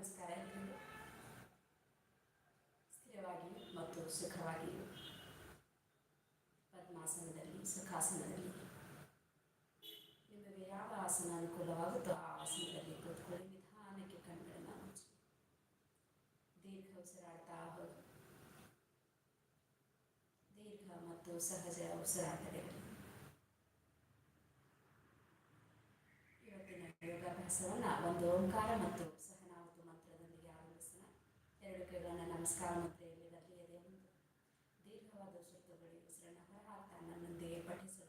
ನಮಸ್ಕಾರ ಎಲ್ರಿಗೂ ಸ್ಥಿರವಾಗಿಯೂ ಮತ್ತು ಸುಖವಾಗಿಯೂ ಪದ್ಮಾಸನದಲ್ಲಿ, ಸುಖಾಸನದಲ್ಲಿ. ನಿಮಗೆ ಯಾವ ಆಸನ ಅನುಕೂಲವಾಗುತ್ತೋ ಆ ಆಸನದಲ್ಲಿ ಕೂತ್ಕೊಳ್ಳಿ. ನಿಧಾನಕ್ಕೆ ಕಣ್ಗಳನ್ನು ಮುಚ್ಚಿ. ದೀರ್ಘ ಉಸಿರಾಡ್ತಾ ಹೋಗಿ. ದೀರ್ಘ ಮತ್ತು ಸಹಜ ಉಸಿರಾಟಗಳಿರಲಿ ಇವತ್ತಿನ ಯೋಗಾಭ್ಯಾಸವನ್ನು ಒಂದು ಓಂಕಾರ ಮತ್ತು ಸಹನಾವತು ಮಂತ್ರದೊಂದಿಗೆ ಆರಂಭಿಸೋಣ ಎರಡು ಕೈಗಳನ್ನು ನಮಸ್ಕಾರ ಮುದ್ರೆಯಲ್ಲಿ ಮುಂದೆ ದೀರ್ಘವಾದ ಸುತ್ತುಗಳಿ ಉಸಿರನ್ನು ಹೊರಹಾಕ್ತಾ ನನ್ನೊಂದಿಗೆ ಪಠಿಸಲು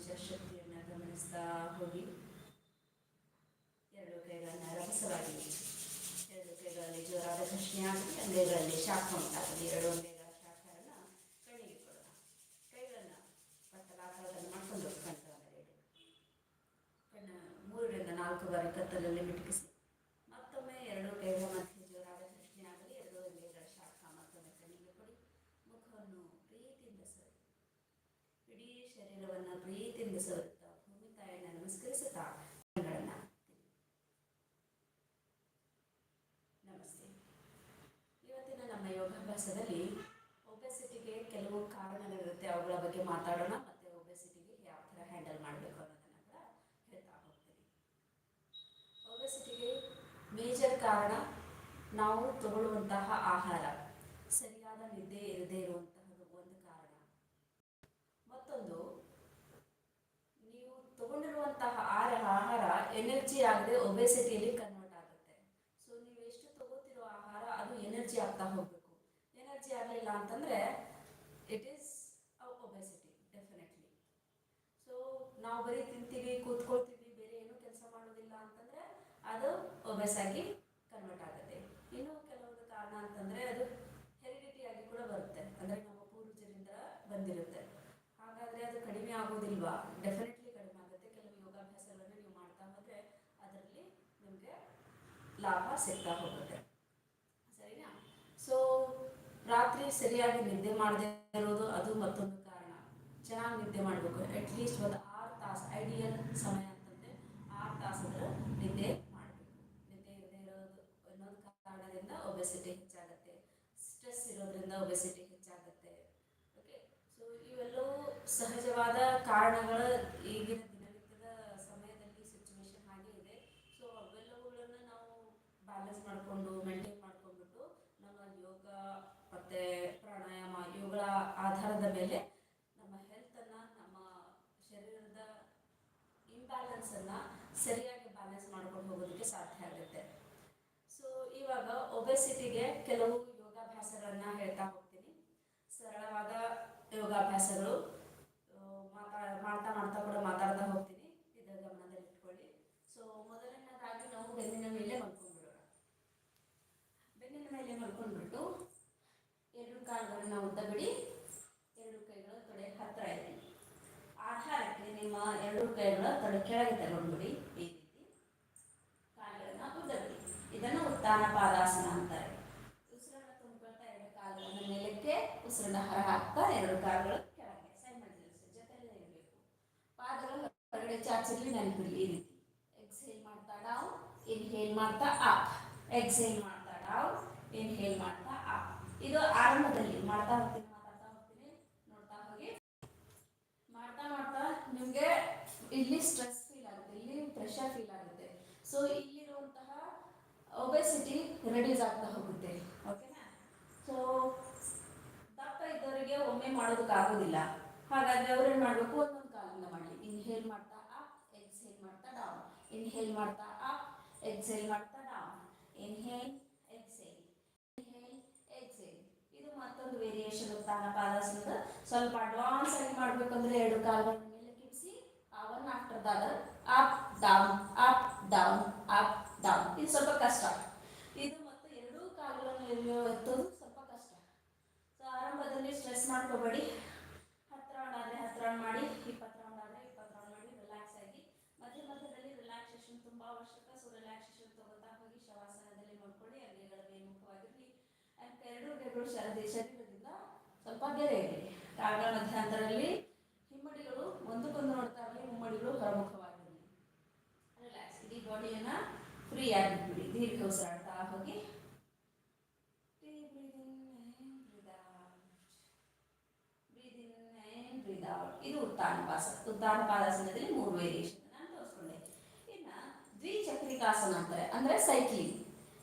ಶಕ್ತಿಯನ್ನು ಗಮನಿಸ್ತಾ ಹೋಗಿ ಎರಡು ಕೈಗಳನ್ನು ರಭಸವಾಗಿ ಎರಡು ಕೈಗಳಲ್ಲಿ ಜೋರಾದ ಘರ್ಷಣೆ ಆಗಲಿ ಅಂಗೈಗಳಲ್ಲಿ ಶಾಖ ಉಂಟಾಗಲಿ ಎರಡು ಅಂಗೈಗಳ ಶಾಖವನ್ನು ಕಣ್ಣಿಗೆ ಕೊಡೋಣ. ಕೈಗಳನ್ನು ಪಟ್ಟಲಾಕಾರದಲ್ಲಿ ಮಾಡ್ಕೊಂಡು ಕಣ್ಣ ಮೇಲೆ ಮೂರರಿಂದ ನಾಲ್ಕು ಬಾರಿ ಕತ್ತಲಲ್ಲಿ ಮಿಟುಕಿಸಿ ಮತ್ತೊಮ್ಮೆ ಎರಡು ಕೈಗಳ ಮಧ್ಯೆ ಜೋರಾದ ಘರ್ಷಣೆ ಆಗಲಿ ಎರಡು ಅಂಗೈಗಳ ಶಾಖ ಮತ್ತೊಮ್ಮೆ ಕಣ್ಣಿಗೆ ಕೊಡಿ ಮುಖವನ್ನು ಪ್ರೀತಿಯಿಂದ ಸರಿ ಇಡೀ ಶರೀರವನ್ನು ಪ್ರೀತಿಯಿಂದ ಸವರುತ್ತಾ ಭೂಮಿ ತಾಯಿಯನ್ನು ನಮಸ್ಕರಿಸುತ್ತಾ ನಮಸ್ತೆ. ಇವತ್ತಿನ ನಮ್ಮ ಯೋಗಾಭ್ಯಾಸದಲ್ಲಿ ಒಬೆಸಿಟಿಗೆ ಕೆಲವು ಕಾರಣಗಳಿರುತ್ತೆ. ಅವುಗಳ ಬಗ್ಗೆ ಮಾತಾಡೋಣ, ಮತ್ತೆ ಒಬೆಸಿಟಿಗೆ ಯಾವ ಥರ ಹ್ಯಾಂಡಲ್ ಮಾಡಬೇಕು ಅನ್ನೋದನ್ನ ಕೂಡ ಹೇಳ್ತಾ ಹೋಗ್ತೀನಿ. ಒಬೆಸಿಟಿಗೆ ಮೇಜರ್ ಕಾರಣ ನಾವು ತಗೊಳ್ಳುವಂತಹ ಆಹಾರ. ಸರಿಯಾದ ನಿದ್ದೆ ಇರದೇ ಇರುವಂತಹದ್ದು ಒಂದು ಕಾರಣ ಮತ್ತೊಂದು ನೀವು ತಗೊಂಡಿರುವಂತಹ ಆಹಾರ ಆಹಾರ ಎನರ್ಜಿ ಆಗದೆ ಒಬೆಸಿಟಿಯಲ್ಲಿ ಕನ್ವರ್ಟ್ ಆಗುತ್ತೆ. ಸೊ ನೀವು ಎಷ್ಟು ತಗೋತಿರೋ ಆಹಾರ, ಅದು ಎನರ್ಜಿ ಆಗ್ತಾ ಹೋಗಬೇಕು. ಎನರ್ಜಿ ಆಗಲಿಲ್ಲ ಅಂತಂದ್ರೆ it is obesity definitely so ನಾವು ಬರೀ ತಿಂತೀವಿ, ಕೂತ್ಕೊಳ್ತೀವಿ, ಬೇರೆ ಏನೂ ಕೆಲಸ ಮಾಡೋದಿಲ್ಲ ಅಂತಂದ್ರೆ, ಅದು ಒಬೆಸ್ ಆಗಿ ಕನ್ವರ್ಟ್ ಆಗುತ್ತೆ. ಇನ್ನು ಕೆಲವೊಂದು ಕಾರಣ ಅಂತಂದ್ರೆ, ಅದು ಹೆರಿಡಿಟಿ ಆಗಿ ಕೂಡ ಬರುತ್ತೆ. ಅಂದ್ರೆ ನಮ್ಮ ಪೂರ್ವಜರಿಂದ ಬಂದಿರುತ್ತೆ. ಹಾಗಾದ್ರೆ ಅದು ಕಡಿಮೆ ಆಗೋದಿಲ್ವಾ? ಡೆಫಿನೆಟ್ಲಿ ಕಡಿಮೆ ಆಗುತ್ತೆ ಕೆಲವು ಯೋಗಾಭ್ಯಾಸಗಳನ್ನು ನೀವು ಮಾಡ್ತಾ ಹೋದ್ರೆ ಅದರಲ್ಲಿ ನಿಮಗೆ ಲಾಭ ಸಿಗ್ತಾ ಹೋಗುತ್ತೆ. ಸರಿನಾ? ಸೊ ರಾತ್ರಿ ಸರಿಯಾಗಿ ನಿದ್ದೆ ಮಾಡದೇ ಇರೋದು ಅದು ಮತ್ತೊಂದು ಕಾರಣ. ಚೆನ್ನಾಗಿ ನಿದ್ದೆ ಮಾಡಬೇಕು. ಅಟ್ಲೀಸ್ಟ್ ಒಂದು ಆರು ತಾಸು ಐಡಿಯಲ್ ಸಮಯ ಅಂತಂದರೆ ಆರು ತಾಸಾದರೂ ನಿದ್ದೆ ಮಾಡಬೇಕು. ನಿದ್ದೆ ಇರದೇ ಇರೋದು ಇನ್ನೊಂದು ಕಾರಣದಿಂದ ಒಬೆಸಿಟಿ ಹೆಚ್ಚಾಗುತ್ತೆ. ಸ್ಟ್ರೆಸ್ ಇರೋದ್ರಿಂದ ಒಬೆಸಿಟಿ ಹೆಚ್ಚಾಗುತ್ತೆ. ಓಕೆ ಸೊ ಇವೆಲ್ಲವೂ ಸಹಜವಾದ ಕಾರಣಗಳು ಈಗಿನ ದಿನನಿತ್ಯದ ಸಮಯದಲ್ಲಿ ಸಿಚುವೇಶನ್ ಹಾಗೆ ಇದೆ ಸೊ ಅವೆಲ್ಲವುಗಳನ್ನು ನಾವು ಬ್ಯಾಲೆನ್ಸ್ ಮಾಡಿಕೊಂಡು ಮೆಡಿಟೇಟ್ ಮಾಡ್ಕೊಂಡ್ಬಿಟ್ಟು ನಮ್ಮ ಯೋಗ ಮತ್ತು ಪ್ರಾಣಾಯಾಮ, ಇವುಗಳ ಆಧಾರದ ಮೇಲೆ ನಮ್ಮ ಹೆಲ್ತನ್ನು ನಮ್ಮ ಶರೀರದ ಇಂಬ್ಯಾಲೆನ್ಸನ್ನು ಸರಿಯಾಗಿ ಬ್ಯಾಲೆನ್ಸ್ ಮಾಡ್ಕೊಂಡು ಹೋಗೋದಕ್ಕೆ ಸಾಧ್ಯ ಆಗುತ್ತೆ. ಸೊ ಇವಾಗ ಒಬೆಸಿಟಿಗೆ ಕೆಲವು ಯೋಗಾಭ್ಯಾಸಗಳನ್ನ ಹೇಳ್ತಾ ಹೋಗ್ತೀನಿ. ಸರಳವಾದ ಯೋಗಾಭ್ಯಾಸಗಳು ಆ, ಮಾತಾ ಮಾಡ್ತಾ ಮಾಡ್ತಾ ಕೂಡ ಮಾತಾಡ್ತಾ ಹೋಗ್ತೀನಿ ಇದರ ಗಮನದಲ್ಲಿ ಇಟ್ಕೊಳ್ಳಿ ಸೊ ಮೊದಲನೇದಾಗಿ ನಾವು ಬೆನ್ನಿನ ಮೇಲೆ ಮಲ್ಕೊಂಡ್ಬಿಡೋಣ ಬೆನ್ನಿನ ಮೇಲೆ ಮಲ್ಕೊಂಡ್ಬಿಟ್ಟು ಎರಡು ಕಾಲುಗಳನ್ನ ಉದ್ದ ಬಿಡಿ ಎರಡು ಕೈಗಳು ತೊಡೆ ಹತ್ತಿರ ಇರಲಿ ಆಧಾರಕ್ಕೆ ನಿಮ್ಮ ಎರಡು ಕೈಗಳ ತೊಡೆ ಕೆಳಗೆ ತಗೊಂಡ್ಬಿಡಿ ಈ ರೀತಿ ಕಾಲುಗಳನ್ನ ಉದ್ದಬಿಡಿ. ಇದನ್ನು ಉತ್ಥಾನ ಪಾದಾಸನ ಅಂತಾರೆ. ಉಸಿರನ್ನ ತುಂಬಿಕೊಳ್ತಾ ಎರಡು ಕಾಲುಗಳನ್ನು ಮೇಲಕ್ಕೆ ಉಸಿರನ್ನ ಹೊರ ಹಾಕ್ತಾ ಎರಡು ಕಾಲುಗಳು ಕೆಳಗೆ. ಸೈಮಲ್ಟೇನಿಯಸ್ ಜೊತೆಯಲ್ಲೇ ಇರಬೇಕು. ಪಾದಗಳು ಹೊರಗಡೆ ಚಾಚಿರ್ಲಿ ನೆನಪಿರ್ಲಿ ಈ ರೀತಿ. ಎಕ್ಸೇಲ್ ಮಾಡ್ತಾ ಡಾವ್ ಇನ್ಹೇಲ್ ಮಾಡ್ತಾ ಆ ಎಕ್ಸೇಲ್ ಮಾಡ್ತಾ ಡಾವ್ ಇನ್ಹೇಲ್ ಮಾಡ್ತಾ ಆ ಇದು ಆರಂಭದಲ್ಲಿ ಮಾಡ್ತಾ ಹೋಗ್ತೀನಿ. ನಿಮಗೆ ಇಲ್ಲಿ ಸ್ಟ್ರೆಸ್ ಫೀಲ್ ಆಗುತ್ತೆ, ಇಲ್ಲಿ ಪ್ರೆಷರ್ ಫೀಲ್ ಆಗುತ್ತೆ. ಸೊ ಇಲ್ಲಿರುವಂತಹ ಒಬೆಸಿಟಿ ರೆಡ್ಯೂಸ್ ಆಗ್ತಾ ಹೋಗುತ್ತೆ. ಓಕೆನಾ ಸೊ ದಪ್ಪ ಇದ್ದವರಿಗೆ ಒಮ್ಮೆ ಮಾಡೋದಕ್ಕೆ ಆಗೋದಿಲ್ಲ. ಹಾಗಾದ್ರೆ ಅವ್ರೇನ್ ಮಾಡಬೇಕು? ಒಂದೊಂದು ಕಾಲಿಂದ ಮಾಡಿ ಇನ್ಹೇಲ್ ಮಾಡ್ತಾ ಅಪ್ ಎಕ್ಸೇಲ್ ಮಾಡ್ತಾ ಡೌನ್ ಇನ್ಹೇಲ್ ಮಾಡ್ತಾ ಅಪ್ ಎಕ್ಸೇಲ್ ಮಾಡ್ತಾ down inhale exhale inhale exhale ಇದು ಮತ್ತೊಂದು ವೇರಿಯೇಷನ್ ತಾನಪಾದಾಸನದ ಸ್ವಲ್ಪ ಅಡ್ವಾನ್ಸ್ ಆಗಿ ಮಾಡ್ಬೇಕಂದ್ರೆ ಎರಡು ಕಾಲ್ಗಳನ್ನ other up down up down up down ಇದು ಸ್ವಲ್ಪ ಕಷ್ಟ. ಇದು ಮತ್ತು ಎರಡೂ ಕಾಲುಗಳನ್ನು ಎತ್ತೋದು ಸ್ವಲ್ಪ ಕಷ್ಟ. ಸೊ ಆರಂಭದಲ್ಲಿ ಸ್ಟ್ರೆಸ್ ಮಾಡ್ಕೋಬೇಡಿ. ಹತ್ತು ರೌಂಡ್ ಆದರೆ ಹತ್ತು ರೌಂಡ್ ಮಾಡಿ, ಇಪ್ಪತ್ತು ರೌಂಡ್ ಆದರೆ ಇಪ್ಪತ್ತು ರೌಂಡ್ ಮಾಡಿ ರಿಲ್ಯಾಕ್ಸ್ ಆಗಿ. ಮಧ್ಯ ಮಧ್ಯದಲ್ಲಿ ರಿಲ್ಯಾಕ್ಸೇಷನ್ ತುಂಬ ಅವಶ್ಯಕ. ಸೊ ರಿಲ್ಯಾಕ್ಸೇಷನ್ ತಗೋತಾ ಹೋಗಿ ಶವಾಸನದಲ್ಲಿ ನೋಡ್ಕೊಳ್ಳಿ ಅಂಗೈಗಳ ಮೇಲ್ಮುಖವಾಗಿರಲಿ. ಆ್ಯಂಡ್ ಎರಡು ಗೆಗಳು ಶರೀರ ಶರೀರದಿಂದ ಸ್ವಲ್ಪ ಗೆರೆ ಇರಲಿ ಕಾಲುಗಳ ಮಧ್ಯಾಂತರದಲ್ಲಿ ಹಿಮ್ಮಡಿಗಳು ಒಂದಕ್ಕೊಂದು ನೋಡ್ತಾ ಪ್ರಮುಖವಾಗಿದೆ ಹೊರಮುಖವಾಗಿರಲಿ ರಿಲ್ಯಾಕ್ಸ್ ಇಡೀ ಬಾಡಿಯನ್ನ ಫ್ರೀ ಆಗಿಬಿಡಿ, ದೀರ್ಘ ಉಸಿರಾಡ್ತಾ ಹೋಗಿ. ಇದು. ಇದು ಉತ್ತಾನಪಾಸ ಉತ್ತಾನಪಾದಾಸನದಲ್ಲಿ ಮೂರು ವೇರಿಯೇಷನ್ ನಾನು ತೋರಿಸ್ಕೊಂಡೆ. ಇನ್ನ ದ್ವಿಚಕ್ರಿಕಾಸನ ಅಂತಾರೆ, ಅಂದ್ರೆ ಸೈಕ್ಲಿಂಗ್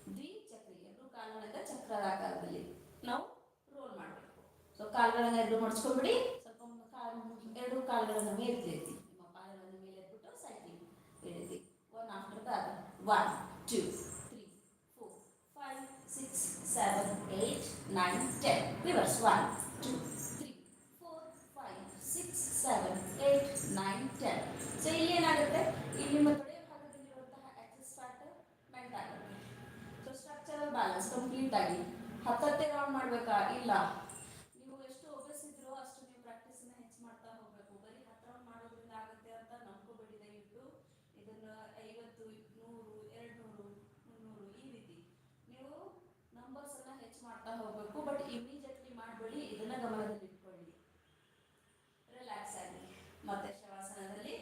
ದ್ವಿಚಕ್ರಿ ಎರಡು ಕಾಲುಗಳಿಂದ ಚಕ್ರದ ಆಕಾರದಲ್ಲಿ ನಾವು ರೋಲ್ ಮಾಡಬೇಕು. ಸೊ ಕಾಲುಗಳನ್ನ ಎರಡು ಮಡಿಸ್ಕೊಂಡ್ಬಿಡಿ ಸ್ವಲ್ಪ ಕಾಲು ಎರಡು ಕಾಲುಗಳನ್ನ ಮೇಲೆ ಎತ್ತಿ ನಿಮ್ಮ ಕಾಲುಗಳನ್ನ ಮೇಲೆ ಎತ್ಬಿಟ್ಟು ಸೈಕ್ಲಿಂಗ್ ಈ ರೀತಿ one after the other one two three four five six seven eight nine ten reverse one two three four five six seven eight nine ten so ಇಲ್ಲಿ ಏನಾಗುತ್ತೆ? ಇಲ್ಲಿ ನಿಮ್ಮ ತೊಡೆಯ ಭಾಗದಲ್ಲಿರುವಂತಹ ಆಕ್ಸಿಸ್ ಪಾರ್ಟ್ ಮೆಲ್ಟ್ ಆಗುತ್ತೆ. ಸೊ ಸ್ಟ್ರಕ್ಚರಲ್ ಬ್ಯಾಲೆನ್ಸ್ ಕಂಪ್ಲೀಟ್ ಆಗಿ ಹತ್ತತ್ತೆ round ಮಾಡಬೇಕಾ? ಇಲ್ಲ ನೀವು ಎಷ್ಟು ಒಬೆಸ್ ಇದ್ರೋ ಅಷ್ಟು ನೀವು ಪ್ರಾಕ್ಟೀಸನ್ನ ಹೆಚ್ಚು ಮಾಡ್ತಾ ಹೋಗಬೇಕು ಬರೀ ಹತ್ತು ರೌಂಡ್ ಮಾಡೋದ್ರಿಂದ ಆಗುತ್ತೆ ಅಂತ ನಂಬ್ಕೋಬೇಡಿ ದಯವಿಟ್ಟು ಇದನ್ನ ಐವತ್ತು ನೂರು ಎರಡು ನೂರು ಮುನ್ನೂರು ಈ ರೀತಿ ನೀವು ನಂಬರ್ಸ್ ಅನ್ನ ಹೆಚ್ಚು ಮಾಡ್ತಾ ಹೋಗಬೇಕು ಬಟ್ ಇಮಿಡಿಯೇಟ್ಲಿ ಮಾಡಬೇಡಿ ಇದನ್ನ ಗಮನದಲ್ಲಿ ಇಟ್ಕೊಳ್ಳಿ ರಿಲ್ಯಾಕ್ಸ್ ಆಗಿ ಮತ್ತೆ ಶವಾಸನದಲ್ಲಿ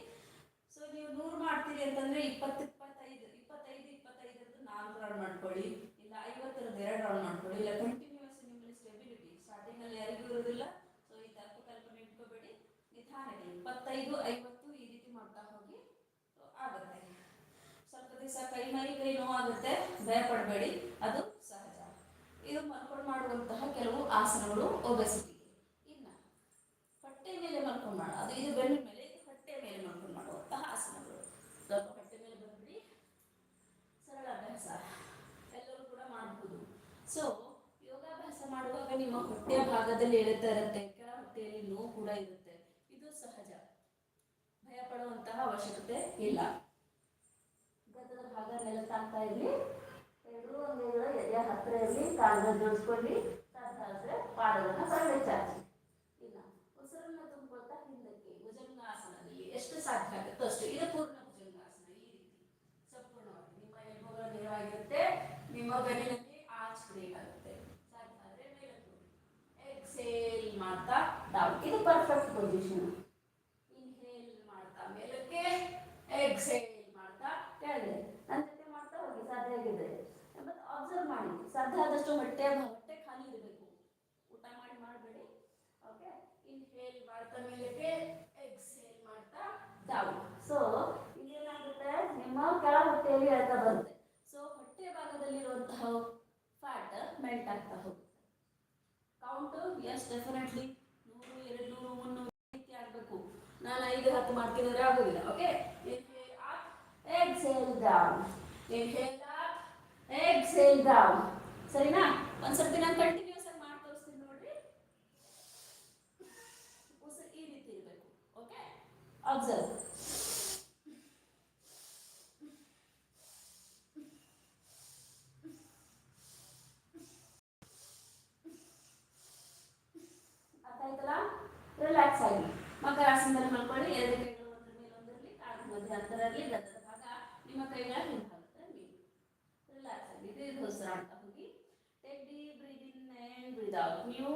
ಸೊ ನೀವು ನೂರು ಮಾಡ್ತೀರಿ ಅಂತಂದ್ರೆ ಇಪ್ಪತ್ತು, ಇಪ್ಪತ್ತೈದು ಇಪ್ಪತ್ತೈದು ಇಪ್ಪತ್ತೈದರದ್ದು ನಾಲ್ಕು ರೌಂಡ್ ಮಾಡ್ಕೊಳ್ಳಿ. ಇಲ್ಲ ಐವತ್ತರದ್ದು ಎರಡು ರೌಂಡ್ ಮಾಡ್ಕೊಳ್ಳಿ. ಇಲ್ಲ ಕಂಟಿನ್ಯೂಸ್ ನಿಮ್ಮಲ್ಲಿ ಸ್ಟೆಬಿಲಿಟಿ ಸ್ಟಾರ್ಟಿಂಗ್ ಅಲ್ಲಿ ಯಾರಿಗೂ ಇರೋದಿಲ್ಲ ಸೊ ಈ ತಪ್ಪು ಕಲ್ಪನೆ ಇಟ್ಕೋಬೇಡಿ. ನಿಧಾನಕ್ಕೆ ಇಪ್ಪತ್ತೈದು, ಐವತ್ತು ಈ ರೀತಿ ಮಾಡ್ತಾ ಹೋಗಿ. ಆಗುತ್ತೆ. ಸ್ವಲ್ಪ ದಿವಸ ಕೈ ಮೈ ಕೈ ನೋವಾಗುತ್ತೆ ಭಯ ಪಡಬೇಡಿ. ಅದು ಸಹಜ. ಇದು ಮಲ್ಕೊಂಡು ಮಾಡುವಂತಹ ಕೆಲವು ಆಸನಗಳು ಒಬೆಸಿಟಿ ಇನ್ನು ಹೊಟ್ಟೆ ಮೇಲೆ ಮಲ್ಕೊಂಡು ಮಾಡ ಅದು ಇದು ಬೆನ್ನಿನ ಮೇಲೆ ಇದು ಹೊಟ್ಟೆ ಮೇಲೆ ಮಲ್ಕೊಂಡು ಮಾಡುವಂತಹ ಆಸನಗಳು ಸ್ವಲ್ಪ ಹೊಟ್ಟೆ ಮೇಲೆ ಬಂದ್ಬಿಡಿ ಸರಳ ಅಭ್ಯಾಸ ಎಲ್ಲರೂ ಕೂಡ ಮಾಡಬಹುದು ಸೊ ಯೋಗಾಭ್ಯಾಸ ಮಾಡುವಾಗ ನಿಮ್ಮ ಹೊಟ್ಟೆಯ ಭಾಗದಲ್ಲಿ ಹೇಳುತ್ತಾ ಇರುತ್ತೆ ಕೆಳ ಹೊಟ್ಟೆಯಲ್ಲಿ ನೋವು ಕೂಡ ಇರುತ್ತೆ. ಇದು ಸಹಜ. ಭಯ ಪಡುವಂತಹ ಅವಶ್ಯಕತೆ ಇಲ್ಲ. ಗದ್ದದ ಭಾಗ ನೆಲ ತಾಗ್ತಾ ಇರಲಿ. ಎರಡು ಅಂಗೈಗಳ ಎದೆಯ ಹತ್ತಿರ ಇರಲಿ. ಕಾಲದ ಜೋಡಿಸ್ಕೊಳ್ಳಿ. ಸಾಧ್ಯ ಪಾದವನ್ನು ಸೊಳ್ಳೆ ಚಾಚಿ. ಇಲ್ಲ. ಉಸಿರನ್ನ ತುಂಬಿಕೊಳ್ತಾ ಹಿಂದಕ್ಕೆ ಭುಜಂಗಾಸನದಲ್ಲಿ ಎಷ್ಟು ಸಾಧ್ಯ ಆಗುತ್ತೋ ಅಷ್ಟು ಇದು ಪೂರ್ಣ ಭುಜಂಗಾಸನ ಈ ರೀತಿ. ಸಂಪೂರ್ಣವಾಗಿ ನಿಮ್ಮ ಎಲ್ಬೋಗಳು ನೇರವಾಗಿರುತ್ತೆ ನಿಮ್ಮ ಬೆನ್ನಿನಲ್ಲಿ ಆರ್ಚ್ ಬ್ರೇಕ್ ಆಗುತ್ತೆ ಸಾಧ್ಯ ಆದರೆ ಮೇಲಕ್ಕೆ ಎಕ್ಸೇಲ್ ಮಾಡ್ತಾ ಡೌನ್ ಇದು ಪರ್ಫೆಕ್ಟ್ ಪೊಸಿಷನ್ ಇನ್ಹೇಲ್ ಮಾಡ್ತಾ, ಮೇಲಕ್ಕೆ ಎಕ್ಸೇಲ್ ಮಾಡ್ತಾ ಕೆಳಗೆ ನನ್ನ ಜೊತೆ ಮಾಡ್ತಾ ಹೋಗಿ, ಸಾಧ್ಯ ಆಗಿದೆ. ಮತ್ತು ಅಬ್ಸರ್ವ್ ಮಾಡಿ. ಸಾಧ್ಯ ಆದಷ್ಟು ಹೊಟ್ಟೆ ಹೊಟ್ಟೆ ಖಾಲಿ ಇರಬೇಕು. ಊಟ ಮಾಡಿ, ಮಾಡಬೇಡಿ. ಓಕೆ ಇನ್ಹೇಲ್ ಮಾಡ್ತಾ, ಮೇಲಕ್ಕೆ ಎಕ್ಸೇಲ್ ಮಾಡ್ತಾ ಡೌನ್ ಸೊ ಇಲ್ಲೇನಾಗುತ್ತೆ ನಿಮ್ಮ ಕೆಳ ಹೊಟ್ಟೆಯಲ್ಲಿ ಎಳ್ತಾ ಬರುತ್ತೆ. ಸೊ ಹೊಟ್ಟೆ ಭಾಗದಲ್ಲಿರುವಂತಹ ಫ್ಯಾಟ್ ಮೆಲ್ಟ್ ಆಗ್ತಾ ಹೋಗುತ್ತೆ. ಕೌಂಟು ಎಸ್ ಡೆಫಿನೆಟ್ಲಿ ನೂರು ಎರಡು ನೂರು ಮುನ್ನೂರು ಈ ರೀತಿ ಆಗಬೇಕು ನಾನು ಐದು ಆಗುದಿಲ್ಲ okay exhale down inhale up exhale down ಸರಿನಾ? ಒಂದ್ಸರ್ತಿ ನಾನು ಕಂಟಿನ್ಯೂಸ್ ಆಗಿ ಮಾಡಿ ತೋರಿಸ್ತೀನಿ ನೋಡ್ರಿ ಉಸಿರು ಈ ರೀತಿ ಇರಬೇಕು ಓಕೆ ಅಬ್ಸರ್ವ್ ಅರ್ಥ ಆಯ್ತಲ್ಲ ರಿಲ್ಯಾಕ್ಸ್ ಆಗಿ ಮಕರಾಸನದಲ್ಲಿ ಮಲ್ಕೊಳ್ಳಿ ಎರಡು ಕೈಗಳು ಒಂದ್ರ ಮೇಲೆ ಒಂದರಲ್ಲಿ ಕಾಲು ಮಧ್ಯೆ ಅಂತರ ಇರಲಿ ಗದ್ದದ ಭಾಗ ನಿಮ್ಮ ಕೈಗಳ ಹಿಂಭಾಗದ ಮೇಲೆ ರಿಲ್ಯಾಕ್ಸ್ ಆಗಿ ದೀರ್ಘ ಉಸಿರಾಡ್ತಾ ಹೋಗಿ take deep breath in and breath out ನೀವು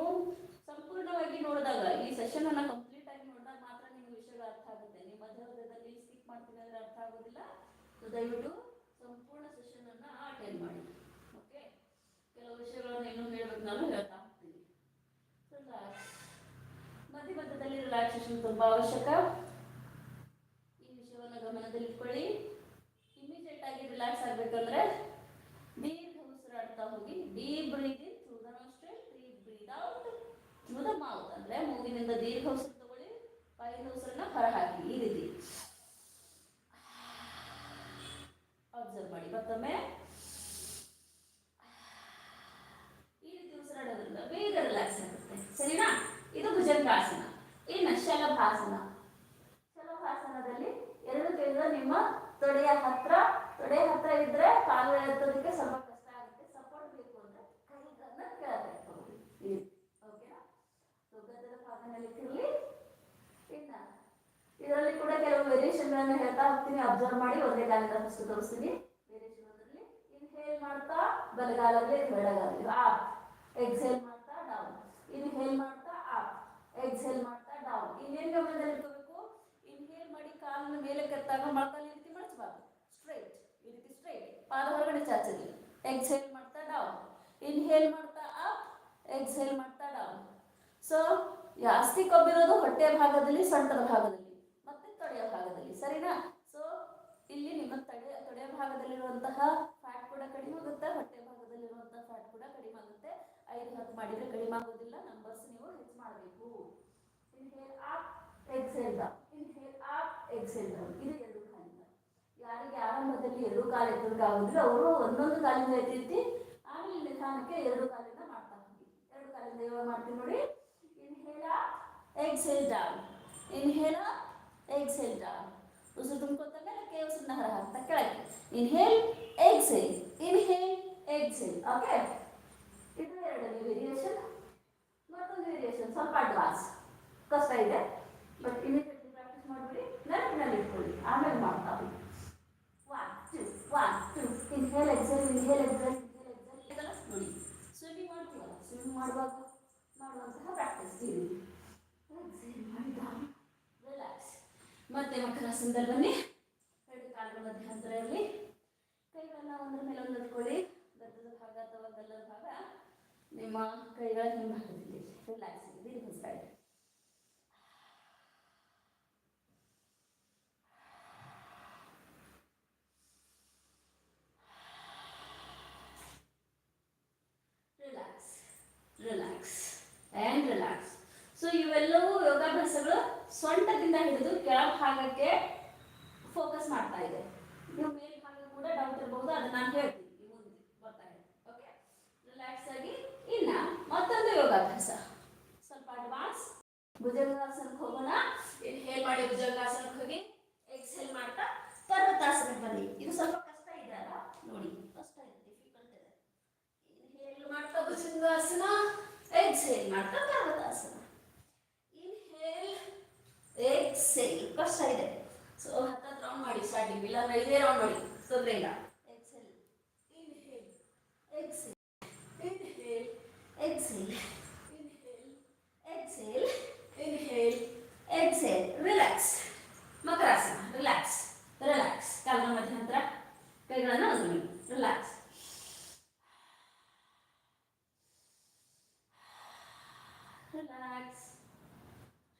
ಸಂಪೂರ್ಣವಾಗಿ ನೋಡಿದಾಗ ಈ ಸೆಷನ್ ಅನ್ನ ಕಂಪ್ಲೀಟ್ ಆಗಿ ನೋಡಿದಾಗ ಮಾತ್ರ ನಿಮಗೆ ವಿಷಯಗಳು ಅರ್ಥ ಆಗುತ್ತೆ ನೀವು ಮಧ್ಯ ಮಧ್ಯದಲ್ಲಿ ಸ್ಕಿಪ್ ಮಾಡ್ತೀನಿ ಅಂದ್ರೆ ಅರ್ಥ ಆಗೋದಿಲ್ಲ ಸೊ ದಯವಿಟ್ಟು ಸಂಪೂರ್ಣ ಸೆಷನ್ ಅನ್ನ ಅಟೆಂಡ್ ಮಾಡಿ ಓಕೆ ಕೆಲವು ವಿಷಯಗಳನ್ನು ಇನ್ನೂ ಹೇಳ್ಬೇಕು ನಾನು ಹೇಳ್ತಾ ಹೋಗ್ತೀನಿ ರಿಲ್ಯಾಕ್ಸ್ ಮಧ್ಯ ಮಧ್ಯದಲ್ಲಿ ರಿಲ್ಯಾಕ್ಸೇಷನ್ ತುಂಬಾ ಅವಶ್ಯಕ. ಈ ವಿಷಯವನ್ನು ಗಮನದಲ್ಲಿಟ್ಕೊಳ್ಳಿ. ಇಮಿಡಿಯೇಟ್ ಆಗಿ ರಿಲ್ಯಾಕ್ಸ್ ಆಗ್ಬೇಕಂದ್ರೆ ದೀರ್ಘ ಉಸಿರಾಡ್ತಾ ಹೋಗಿ deep breath in through the nostril deep breath out through the mouth ಅಂದ್ರೆ ಮೂಗಿನಿಂದ ದೀರ್ಘ ಉಸಿರು ತಗೊಳ್ಳಿ ಬಾಯಿಂದ ಉಸಿರನ್ನ ಹೊರಹಾಕಿ. ಈ ರೀತಿ. ಅಬ್ಸರ್ವ್ ಮಾಡಿ. ಮತ್ತೊಮ್ಮೆ. ಭುಜಂಗಾಸನ ಇನ್ನ ಶಲಭಾಸನ. ಶಲಭಾಸನದಲ್ಲಿ ಎರಡು ಕೈಗಳು ನಿಮ್ಮ ತೊಡೆಯ ಹತ್ರ, ತೊಡೆ ಹತ್ರ ಇದ್ರೆ ಕಾಲು ಎತ್ತೋದಕ್ಕೆ ಸ್ವಲ್ಪ ಕಷ್ಟ ಆಗುತ್ತೆ. ಸಪೋರ್ಟ್ ಬೇಕು ಅಂದ್ರೆ ಕೈಗಳನ್ನ ಕೆಳಗೆ ತಿರ್ಲಿ ಇನ್ನ ಇದರಲ್ಲಿ ಕೂಡ ಕೆಲವು ವೇರಿಯೇಷನ್ ಗಳನ್ನ ಹೇಳ್ತಾ ಹೋಗ್ತೀನಿ. ಅಬ್ಸರ್ವ್ ಮಾಡಿ ಒಂದೇ ಕಾಲಿಂದ ಫಸ್ಟ್ ತೋರಿಸ್ತೀನಿ. ವೇರಿಯೇಷನ್ ಇನ್ಹೇಲ್ ಮಾಡ್ತಾ ಬಲಗಾಲಲ್ಲಿ ಬೆಳಗಾಲಲ್ಲಿ ಆ ಎಕ್ಸೇಲ್ ಮಾಡ್ತಾ ಡೌನ್ ಇನ್ಹೇಲ್ ಮಾಡ್ತಾ ಎಕ್ಸೇಲ್ ಮಾಡ್ತಾ ಡೌನ್ ಇನ್ನೇನು ಗಮನದಲ್ಲಿ ಇಟ್ಕೋಬೇಕು? ಇನ್ಹೇಲ್ ಮಾಡಿ ಕಾಲನ್ನು ಮೇಲೆ ಕೆತ್ತಾಗ ಮಳಕಲ್ಲಿ ಈ ರೀತಿ ಮಡಚಬಾರ್ದು ಸ್ಟ್ರೈಟ್ ಈ ರೀತಿ ಸ್ಟ್ರೈಟ್ ಪಾದ ಹೊರಗಡೆ ಚಾಚಲಿ ಎಕ್ಸೆಲ್ ಮಾಡ್ತಾ ಡೌನ್ ಇನ್ಹೇಲ್ ಮಾಡ್ತಾ ಅಪ್ ಎಕ್ಸೆಲ್ ಮಾಡ್ತಾ ಡೌನ್ ಸೊ ಜಾಸ್ತಿ ಕೊಬ್ಬಿರೋದು ಹೊಟ್ಟೆ ಭಾಗದಲ್ಲಿ, ಸೊಂಟದ ಭಾಗದಲ್ಲಿ, ಮತ್ತೆ ತೊಡೆಯ ಭಾಗದಲ್ಲಿ. ಸರಿನಾ? ಸೊ ಇಲ್ಲಿ ನಿಮ್ಮ ತಡೆ, ತೊಡೆಯ ಭಾಗದಲ್ಲಿರುವಂತಹ ಫ್ಯಾಟ್ ಕೂಡ ಕಡಿಮೆ ಆಗುತ್ತೆ, ಹೊಟ್ಟೆ ಭಾಗದಲ್ಲಿರುವಂತಹ ಫ್ಯಾಟ್ ಕೂಡ ಕಡಿಮೆ ಆಗುತ್ತೆ. ಐದು ಹತ್ತು ಮಾಡಿದ್ರೆ ಕಡಿಮೆ ಆಗೋದಿಲ್ಲ ನಂಬರ್ಸ್ ನೀವು ಹೆಚ್ಚು ಮಾಡಬೇಕು. Inhale up exhale inhale up exhale ಇದು ಎರಡು ಕಾಲಿಂದ. ಯಾರಿಗೆ ಆರಂಭದಲ್ಲಿ ಎರಡು ಕಾಲ ಎತ್ತಲಿಕ್ಕೆ ಅವರು ಒಂದೊಂದು ಕಾಲಿಂದ ಎತ್ತಿರ್ತಿ, ಆಮೇಲೆ ನಿಧಾನಕ್ಕೆ ಎರಡು ಕಾಲಿಂದ ಮಾಡ್ತಾ ಹೋಗಿ. ಎರಡು ಕಾಲಿಂದ ಯೋಗ ಮಾಡ್ತೀವಿ ನೋಡಿ? Inhale up exhale down inhale up exhale down ಉಸಿರು ತುಂಬ್ಕೊತ ಮೇಲೆ ಕೈ ಹೊರ ಹಾಕ್ತಾ ಕೆಳಗೆ. Inhale exhale inhale exhale okay ಇದು ಎರಡನೇ ವೇರಿಯೇಷನ್ ಮತ್ತೊಂದು ವೇರಿಯೇಷನ್ ಸ್ವಲ್ಪ ಅಡ್ವಾನ್ಸ್ ಕಷ್ಟ ಇದೆ. ಬಟ್ ಇಮಿಡಿಯೇಟ್ಲಿ ಪ್ರಾಕ್ಟೀಸ್ ಮಾಡಿಬಿಡಿ. ನೆನಪಿನಲ್ಲಿ ಇಟ್ಕೊಳ್ಳಿ. ಆಮೇಲೆ ಮಾಡ್ತಾ ಹೋಗಿ. One two one two inhale exhale inhale exhale inhale exhale ಇದೆಲ್ಲ ನೋಡಿ. ಸ್ವಿಮ್ಮಿಂಗ್ ಮಾಡ್ತೀವಲ್ಲ ಸ್ವಿಮ್ಮಿಂಗ್ ಮಾಡುವಾಗ ಮಾಡುವಂತಹ ಪ್ರಾಕ್ಟೀಸ್ ಇಲ್ಲಿ ಎಕ್ಸೇಲ್ ಮಾಡಿದ ರಿಲ್ಯಾಕ್ಸ್ ಮತ್ತೆ ಮಕ್ಕಳ ಬನ್ನಿ ಎರಡು ಕಾಲುಗಳ ಮಧ್ಯಂತರ ಇರಲಿ ಕೈಗಳನ್ನ ಒಂದರ ಮೇಲೆ ಒಂದು ಇಟ್ಕೊಳ್ಳಿ ಗದ್ದದ ಭಾಗ ಅಥವಾ ಗಲ್ಲದ ಭಾಗ ನಿಮ್ಮ ಕೈಗಳ ಹಿಂಭಾಗದಲ್ಲಿ ರಿಲ್ಯಾಕ್ಸ್ ದೀರ್ಘಿಸ್ತಾ ಇದೆ relax relax and relax so ಇವೆಲ್ಲವೂ ಯೋಗಾಭ್ಯಾಸಗಳು ಸೊಂಟದಿಂದ ಹಿಡಿದು ಕೆಳಭಾಗಕ್ಕೆ ಫೋಕಸ್ ಮಾಡ್ತಾ ಇದೆ. ನೀವು ಮೇಲ್ಭಾಗ ಕೂಡ ಡೌಟ್ ಇರಬಹುದು ಅದನ್ನ ನಾನು ಹೇಳ್ತೀನಿ ಈ ಮುಂದೆ ಬರ್ತಾ ಇದೆ ಓಕೆ ರಿಲ್ಯಾಕ್ಸ್ ಆಗಿ ಇನ್ನ ಮತ್ತೊಂದು ಯೋಗಾಭ್ಯಾಸ ಸ್ವಲ್ಪ ಅಡ್ವಾನ್ಸ್ ಭುಜಂಗಾಸನಕ್ಕೆ ಹೋಗೋಣ ಇನ್ಹೇಲ್ ಮಾಡಿ ಭುಜಂಗಾಸನಕ್ಕೆ ಹೋಗಿ ಎಕ್ಸೇಲ್ ಮಾಡ್ತಾ ಪರ್ವತಾಸನಕ್ಕೆ ಬನ್ನಿ ಇದು ಸ್ವಲ್ಪ ಕಷ್ಟ ಇದೆ ಅಲ್ಲ ನೋಡಿ ಕಷ್ಟ ಇದೆ ಡಿಫಿಕಲ್ಟ್ ಇದೆ ಇನ್ಹೇಲ್ ಮಾಡ್ತಾ ಭುಜಂಗಾಸನ ಎಕ್ಸೇಲ್ ಮಾಡ್ತಾ ಪರ್ವತಾಸನ ಇನ್ಹೇಲ್ ಎಕ್ಸೇಲ್ ಕಷ್ಟ ಇದೆ ಸೊ ಹತ್ತತ್ತು ರೌಂಡ್ ಮಾಡಿ ಸ್ಟಾರ್ಟಿಂಗ್ ಇಲ್ಲಾಂದ್ರೆ ಇದೇ ರೌಂಡ್ ಮಾಡಿ ತೊಂದರೆ ಇಲ್ಲ exhale inhale exhale inhale exhale inhale exhale inhale exhale relax Makarasana relax relax ಕಾಲಿನ ಮಧ್ಯಂತರ ಕೈಗಳನ್ನು ಒಂದು relax relax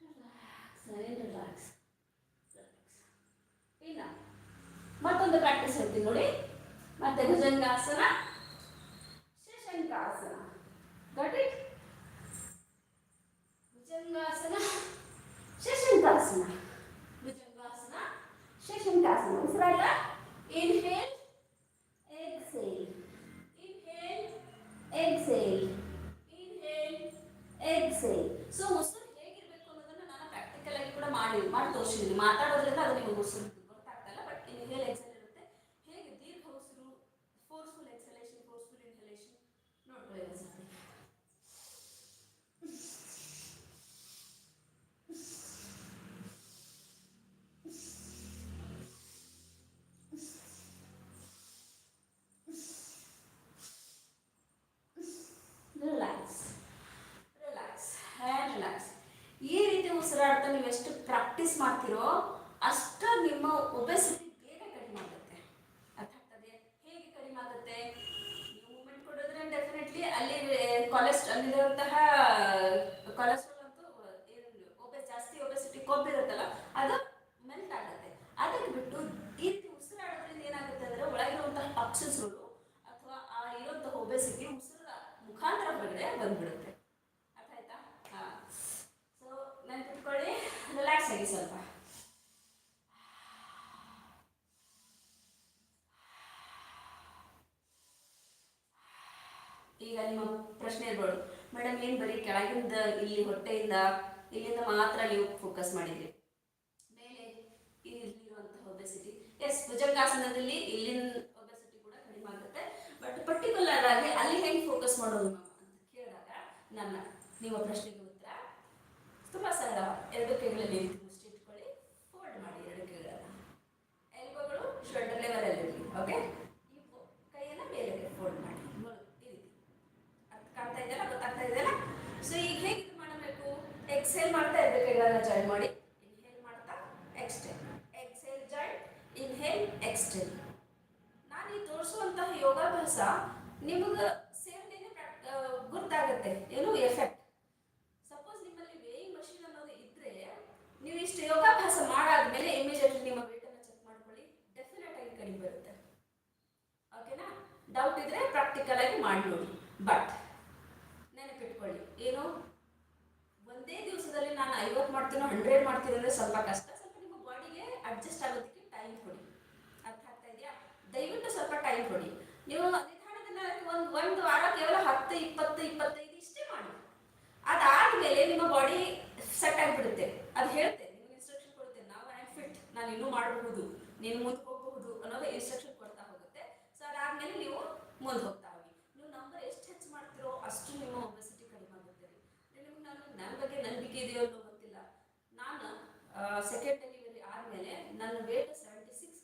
relax relax relax ಇನ್ನ ಮತ್ತೊಂದು ಪ್ರಾಕ್ಟೀಸ್ ಹೇಳ್ತೀನಿ ನೋಡಿ ಮತ್ತೆ ಭುಜಂಗಾಸನ ಶಶಂಕಾಸನ ಗಾಟ್ ಇಟ್ ಭುಜಂಗಾಸನ ಶಶಂಕಾಸನ ಭುಜಂಗಾಸನ ಶಶಂಕಾಸನ ಉಸಿರಾಟ inhale exhale inhale exhale inhale exhale so ಉಸಿರು ಹೇಗಿರ್ಬೇಕು ಅನ್ನೋದನ್ನ ನಾನು ಪ್ರಾಕ್ಟಿಕಲ್ ಆಗಿ ಕೂಡ ಮಾಡಿ ಮಾಡಿ ತೋರಿಸಿದ್ದೀನಿ ಮಾತಾಡೋದ್ರಿಂದ ಅದು ನಿಮಗೆ ಉಸಿರು ಗೊತ್ತಾಗ್ತಲ್ಲ ಬಟ್ ಇನ್ಹೇಲ್ ಎಕ್ಸೇಲ್ ಇರುತ್ತೆ ಹೇಗೆ ದೀರ್ಘ ಉಸಿರು ಫೋರ್ಸ್ಫುಲ್ ಎಕ್ಸಲೇಷನ್ ಫೋರ್ಸ್ಫುಲ್ ಇನ್ಹಲೇಷನ್ ನೋಡ್ಕೊಳ್ಳಿ ಒಂದ್ಸತಿ ರಿಲ್ಯಾಕ್ಸ್ ರಿಲ್ಯಾಕ್ಸ್ ಹ್ಯಾಂಡ್ ರಿಲ್ಯಾಕ್ಸ್ ಈ ರೀತಿ ಉಸಿರಾಡ್ತಾ ನೀವು ಎಷ್ಟು ಪ್ರಾಕ್ಟೀಸ್ ಮಾಡ್ತೀರೋ ಅಷ್ಟು ನಿಮ್ಮ ಒಬೆಸಿಟಿ ಬೇಗ ಕಡಿಮೆ ಆಗುತ್ತೆ ಅರ್ಥ ಆಗ್ತದೆ ಹೇಗೆ ಕಡಿಮೆ ಆಗುತ್ತೆ ನೀವು ಮೂಮೆಂಟ್ ಕೊಡೋದ್ರೆ ಡೆಫಿನೆಟ್ಲಿ ಅಲ್ಲಿ ಕೊಲೆಸ್ಟ್ರಾಲ್ ಅಲ್ಲಿರುವಂತಹ ಕೊಲೆಸ್ಟ್ರಾಲ್ ಅಂತೂ ಏನು ಒಬೆ ಜಾಸ್ತಿ ಒಬೆಸಿಟಿ ಕೊಬ್ಬಿರುತ್ತಲ್ಲ ಅದು ಮೆಲ್ಟ್ ಆಗುತ್ತೆ ಅದಕ್ಕೆ ಬಿಟ್ಟು ಈ ರೀತಿ ಉಸಿರಾಡೋದ್ರಿಂದ ಏನಾಗುತ್ತೆ ಅಂದರೆ ಒಳಗಿರುವಂತಹ ಟಾಕ್ಸಿನ್ಸ್ಗಳು ಅಥವಾ ಆ ಇರುವಂತಹ ಒಬೆಸಿಟಿ ಉಸಿರ ಮುಖಾಂತರ ಹೊರಗಡೆ ಬಂದ್ಬಿಡುತ್ತೆ. ಅರ್ಥ ಆಯ್ತಾ? ಸೊ ನೆನ್ಪಿಟ್ಕೊಳ್ಳಿ ರಿಲ್ಯಾಕ್ಸ್ ಆಗಿ ಸ್ವಲ್ಪ. ಈಗ ನಿಮ್ಮ ಪ್ರಶ್ನೆ ಇರ್ಬೋದು. ಮೇಡಮ್ ಏನು ಬರೀ ಕೆಳಗಿಂದ ಇಲ್ಲಿ ಹೊಟ್ಟೆಯಿಂದ, ಇಲ್ಲಿಂದ ಮಾತ್ರ ನೀವು ಫೋಕಸ್ ಮಾಡಿದ್ರಿ? ಮೇಲೆ ಇಲ್ಲಿರುವಂತಹ ಒಬೆಸಿಟಿ ಎಸ್ ಭುಜಂಗಾಸನದಲ್ಲಿ ಇಲ್ಲಿನ ಒಬೆಸಿಟಿ ಕೂಡ ಕಡಿಮೆ ಆಗುತ್ತೆ. ಬಟ್ ಪರ್ಟಿಕ್ಯುಲರ್ ಆಗಿ ಅಲ್ಲಿ ಹೆಂಗೆ ಫೋಕಸ್ ಮಾಡೋದು ನನ್ನ ನಿಮ್ಮ ಪ್ರಶ್ನೆಗೆ ಉತ್ತರ. ತುಂಬ ಸರಳ. ಎರಡು ರೀತಿ ಮುಷ್ಟಿ ಇಟ್ಕೊಳ್ಳಿ. ಫೋಲ್ಡ್ ಮಾಡಿ ಎರಡು ಕೈಗಳನ್ನು. ಎಲ್ಬೋಗಳು ಶೋಲ್ಡರ್ ಲೆವೆಲಲ್ಲಿ ಇರಲಿ ಓಕೆ ಈ ಕೈಯನ್ನ ಮೇಲೆ ಫೋಲ್ಡ್ ಮಾಡಿ. ಈ ರೀತಿ. ಕಾಣ್ತಾ ಇದೆಯಲ್ಲ? ಗೊತ್ತಾಗ್ತಾ ಇದೆಯಲ್ಲ? ಸೊ ಈಗ ಹೇಗೆ ಇದು ಮಾಡಬೇಕು? ಎಕ್ಸೇಲ್ ಮಾಡ್ತಾ ಎರಡು ಕೈಗಳನ್ನ ಜಾಯಿನ್ ಮಾಡಿ ಇನ್ಹೇಲ್ ಮಾಡ್ತಾ exhale exhale join inhale exhale ನಾನು ಈ ತೋರಿಸುವಂತಹ ಯೋಗಾಭ್ಯಾಸ ನಿಮಗೆ ಸೇಫ್ಟಿನೇ ಗೊತ್ತಾಗುತ್ತೆ ಏನು ಎಫೆಕ್ಟ್ ಸಪೋಸ್ ನಿಮ್ಮಲ್ಲಿ ವೇಯಿಂಗ್ ಮಷಿನ್ ಅನ್ನೋದು ಇದ್ರೆ ನೀವು ಇಷ್ಟು ಯೋಗಾಭ್ಯಾಸ ಮಾಡಾದ್ಮೇಲೆ ಇಮಿಡಿಯೇಟ್ಲಿ ನಿಮ್ಮ weight ಅನ್ನ ಚೆಕ್ ಮಾಡ್ಕೊಳ್ಳಿ ಡೆಫಿನೆಟ್ ಆಗಿ ಕಡಿಮೆ ಬರುತ್ತೆ ಓಕೆನಾ ಡೌಟ್ ಇದ್ರೆ ಪ್ರಾಕ್ಟಿಕಲ್ ಆಗಿ ಮಾಡಿ ನೋಡಿ ಬಟ್ ನೆನಪಿಟ್ಕೊಳ್ಳಿ ಏನು ಒಂದೇ ದಿವಸದಲ್ಲಿ ನಾನು ಐವತ್ತು ಮಾಡ್ತೀನೋ ಹಂಡ್ರೆಡ್ ಮಾಡ್ತೀನಿ ಅಂದ್ರೆ ಸ್ವಲ್ಪ ಕಷ್ಟ ಸ್ವಲ್ಪ ನಿಮ್ಮ ಬಾಡಿಗೆ ಅಡ್ಜಸ್ಟ್ ಆಗೋದಕ್ಕೆ ಟೈಮ್ ಕೊಡಿ ಅರ್ಥ ಆಗ್ತಾ ಇದೆಯಾ ದಯವಿಟ್ಟು ಸ್ವಲ್ಪ ಟೈಮ್ ಕೊಡಿ ನೀವು ನಿಧಾನದಿಂದ ಒಂದು ಒಂದು ವಾರ ಕೇವಲ ಹತ್ತು ಇಪ್ಪತ್ತು ಇಪ್ಪತ್ತೈದು ಇಷ್ಟೇ ಮಾಡಿ ಅದಾದ್ಮೇಲೆ ನಿಮ್ಮ ಬಾಡಿ ಸೆಟ್ ಆಗಿಬಿಡುತ್ತೆ ಅದು ಹೇಳ್ತೆ ನಿಮ್ಗೆ ಇನ್ಸ್ಟ್ರಕ್ಷನ್ ಕೊಡುತ್ತೆ ನಾವು ಐ ಫಿಟ್ ನಾನು ಇನ್ನೂ ಮಾಡಬಹುದು. ನೀನು ಮುಂದೆ ಹೋಗಬಹುದು ಅನ್ನೋದು ಇನ್ಸ್ಟ್ರಕ್ಷನ್ ಕೊಡ್ತಾ ಹೋಗುತ್ತೆ. ಸೊ ಅದಾದ್ಮೇಲೆ ನೀವು ಮುಂದೆ ಹೋಗ್ತಾ ಹೋಗಿ. ನೀವು ನಂಬರ್ ಎಷ್ಟು ಹೆಚ್ಚು ಮಾಡ್ತೀರೋ ಅಷ್ಟು ನಿಮ್ಮ ಒಬೆಸಿಟಿ ಕಡಿಮೆ ಆಗುತ್ತೆ ನಿಮ್ಗೆ ನಾನು ನನ್ನ ಬಗ್ಗೆ ನಂಬಿಕೆ ಇದೆಯೋ ಅನ್ನೋ ಗೊತ್ತಿಲ್ಲ. ನಾನು ಸೆಕೆಂಡ್ ಡೆಲಿವರಿ ಆದಮೇಲೆ ನನ್ನ ವೇಟ್ ಸೆವೆಂಟಿ ಸಿಕ್ಸ್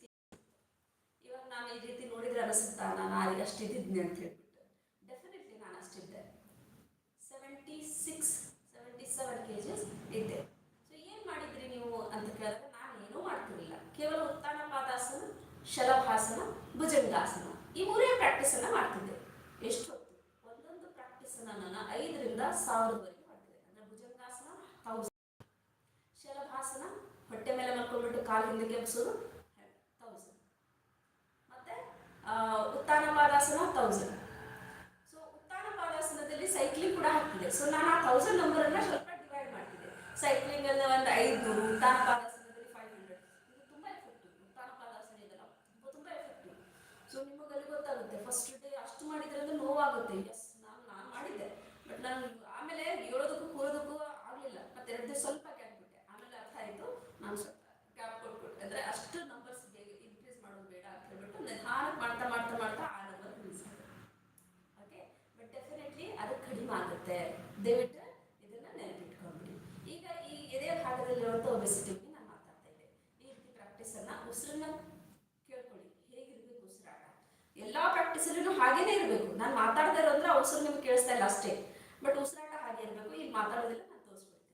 ಇವಾಗ ನಾನು ಈ ರೀತಿ ನೋಡಿದ್ರೆ ಅನಿಸುತ್ತಾ? ನಾನು ಅಷ್ಟು ಅಂತ ಹೇಳ್ಬಿಟ್ಟು ಡೆಫಿನೆಟ್ಲಿ ನಾನು ಅಷ್ಟಿದ್ದೆ seventy six seventy seven K Gs ಇದ್ದೆ ಸೊ ಏನು ಮಾಡಿದ್ರಿ ನೀವು ಅಂತ ಕೇಳಿದ್ರೆ ನಾನು ಏನೂ ಮಾಡ್ತಿರಲಿಲ್ಲ ಕೇವಲ ಉತ್ಥಾನ ಪಾದಾಸನ ಶಲಭಾಸನ ಭುಜಂಗಾಸನ. ಈ ಮೂರೇ ಪ್ರಾಕ್ಟೀಸನ್ನು ಮಾಡ್ತಿದ್ದೆ. ಎಷ್ಟು ಹೊತ್ತು? ಒಂದೊಂದು ಅನ್ನ ನಾನು ಐದರಿಂದ ಸಾವಿರದವರೆಗೆ ಮಾಡ್ತಿದ್ದೆ. ಅಂದ್ರೆ ಭುಜಂಗಾಸನ ತೌಸಂಡ್ ಶಲಭಾಸನ ಹೊಟ್ಟೆ ಮೇಲೆ ಮಲ್ಕೊಂಡ್ಬಿಟ್ಟು ಕಾಲು ಹಿಂದಕ್ಕೆ ಎಬ್ಸೋದು ತೌಸಂಡ್ ಮತ್ತೆ ಉತ್ತಾನ ಪಾದಾಸನ ತೌಸಂಡ್ ಸೊ ಉತ್ತಾನ ಪಾದಾಸನದಲ್ಲಿ ಸೈಕ್ಲಿಂಗ್ ಕೂಡ ಹಾಕ್ತಿದೆ ಸೊ ನಾನು ಆ ತೌಸಂಡ್ ನಂಬರನ್ನ ಸ್ವಲ್ಪ ಡಿವೈಡ್ ಮಾಡ್ತಿದ್ದೆ. ಸೈಕ್ಲಿಂಗ್ ಅಲ್ಲಿ ಒಂದು ಐದು ಉತ್ತಾನ ಪಾದಾಸನದಲ್ಲಿ ಫೈವ್ ಹಂಡ್ರೆಡ್ ಇದು ತುಂಬ ಎಫೆಕ್ಟಿವ್ ಉತ್ಥಾನ ಪಾದಾಸನ ಇದೆಲ್ಲ ತುಂಬ ತುಂಬ ಎಫೆಕ್ಟಿವ್ ಸೊ ನಿಮಗೆ ಅಲ್ಲಿ ಗೊತ್ತಾಗುತ್ತೆ ಫಸ್ಟ್ ಅಷ್ಟು ನೋವಾಗುತ್ತೆ. ಎಸ್ ನಾನು ನಾನು ಮಾಡಿದ್ದೆ. ಬಟ್ ನಾನು ಆಮೇಲೆ ಹೇಳೋದಕ್ಕೂ ಕೂರೋದಕ್ಕೂ ಆಗಲಿಲ್ಲ. ಮತ್ತೆ ಎರಡು ಸ್ವಲ್ಪ ಗ್ಯಾಪ್ ಬಿಟ್ಟೆ. ಆಮೇಲೆ ಅರ್ಥ ಆಯಿತು, ನಾನು ಸ್ವಲ್ಪ ಗ್ಯಾಪ್ ಕೊಟ್ಬಿಟ್ಟೆ, ಅಂದರೆ ಅಷ್ಟು ನಂಬರ್ಸ್ ಇನ್ಕ್ರೀಸ್ ಮಾಡೋದು ಬೇಡ ಅಂತ ಹೇಳ್ಬಿಟ್ಟು ನಿಧಾನಕ್ಕೆ ಮಾಡ್ತಾ ಮಾಡ್ತಾ ಮಾಡ್ತಾ ಆ number increase okay but definitely ಅದು ಕಡಿಮೆ ಆಗುತ್ತೆ. ದಯವಿಟ್ಟು ಇದನ್ನ ನೆನಪಿಟ್ಕೊಂಡ್ಬಿಡಿ. ಈಗ ಈ ಎದೆ ಭಾಗದಲ್ಲಿರುವಂಥ ಒಬೆಸಿಟಿ ಬಗ್ಗೆ ನಾನು ಮಾತಾಡ್ತಾ ಇದ್ದೆ ಈ ರೀತಿ ಪ್ರಾಕ್ಟೀಸನ್ನು ಉಸಿರನ್ನ ಕೇಳ್ಕೊಳ್ಳಿ ಹೇಗಿರ್ಬೇಕು ಉಸಿರಾಟ ಎಲ್ಲ ಪ್ರಾಕ್ಟೀಸಲ್ಲೂ ಹಾಗೇನೇ ಇರಬೇಕು. ನಾನು ಮಾತಾಡ್ತಾ ಇರೋದ್ರೆ ಅವಸರ ನಿಮ್ಗೆ ಕೇಳಿಸ್ತಾ ಇಲ್ಲ ಅಷ್ಟೇ. ಬಟ್ ಉಸಿರಾಟ ಹಾಗೆ ಇರಬೇಕು. ಇಲ್ಲಿ ಮಾತಾಡೋದಿಲ್ಲ ನಾನು ತೋರಿಸ್ಬಿಡ್ತೀನಿ